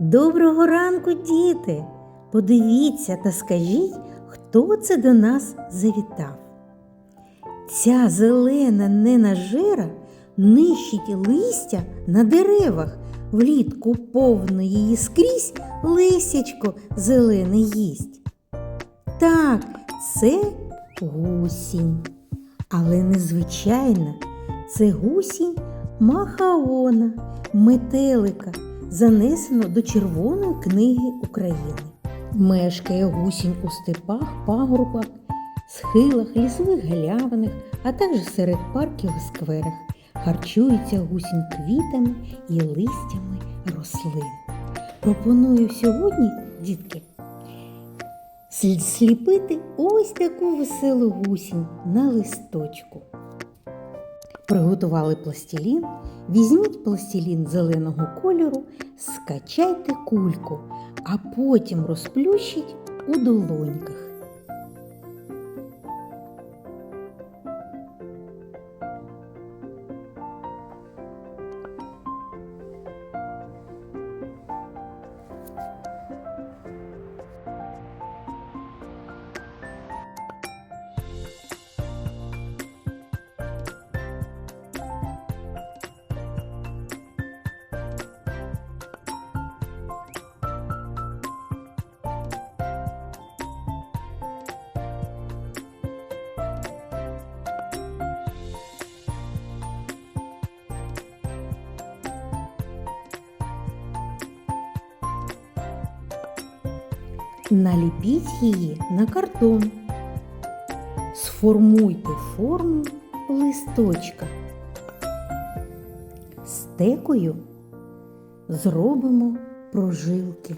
Доброго ранку, діти! Подивіться та скажіть, хто це до нас завітав. Ця зелена ненажера нищить листя на деревах, влітку повно її скрізь лисячко зелене їсть. Так, це гусінь. Але незвичайна, це гусінь Махаона, метелика, занесено до Червоної книги України. Мешкає гусінь у степах, пагорбах, схилах, лісових галявинах, а також серед парків і скверах. Харчується гусінь квітами і листями рослин. Пропоную сьогодні, дітки, сліпити ось таку веселу гусінь на листочку. Приготували пластилін. Візьміть пластилін зеленого кольору, скачайте кульку, а потім розплющіть у долоньках. Наліпіть її на картон. Сформуйте форму листочка. Стекою зробимо прожилки.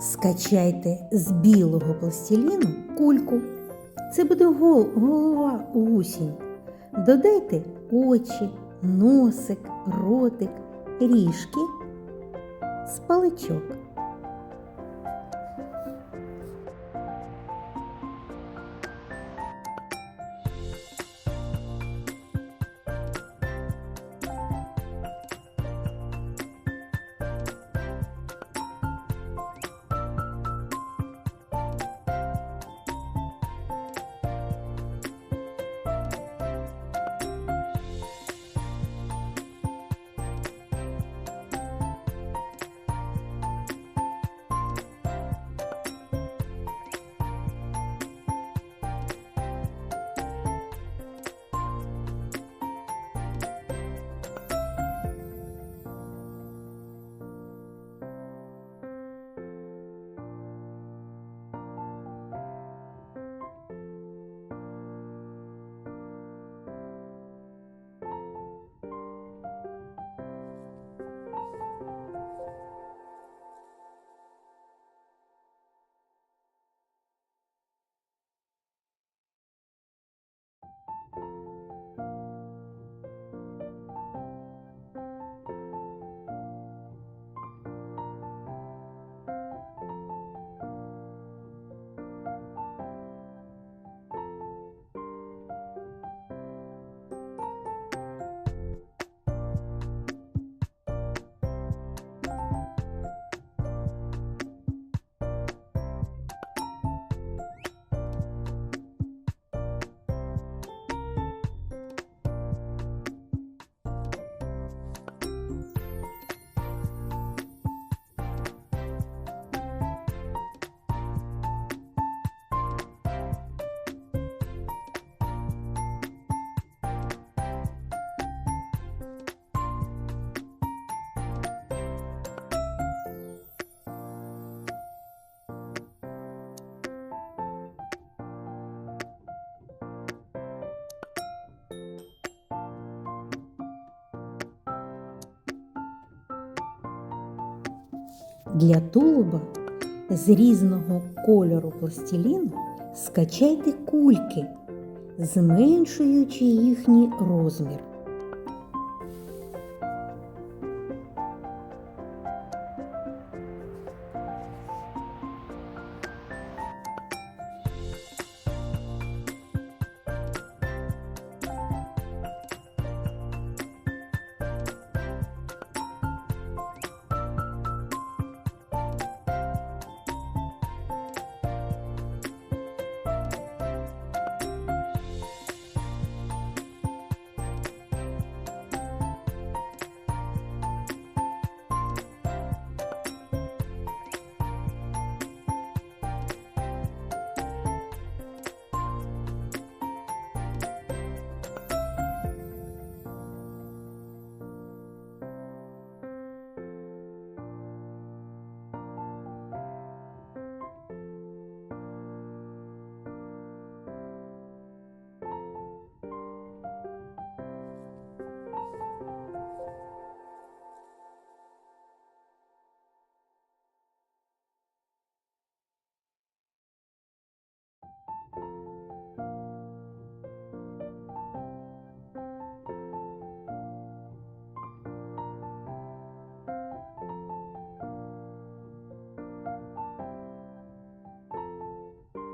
Скачайте з білого пластиліну кульку. Це буде гол- голова гусінь. Додайте очі, носик, ротик, ріжки з паличок. Для тулуба з різного кольору пластиліну скачайте кульки, зменшуючи їхній розмір.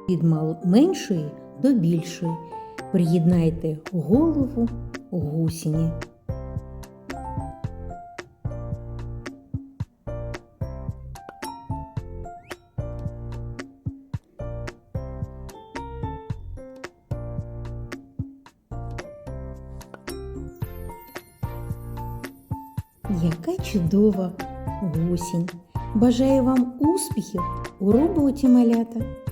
Від меншої до більшої приєднайте голову гусіні. Яка чудова гусінь! Бажаю вам успіхів у роботі малята!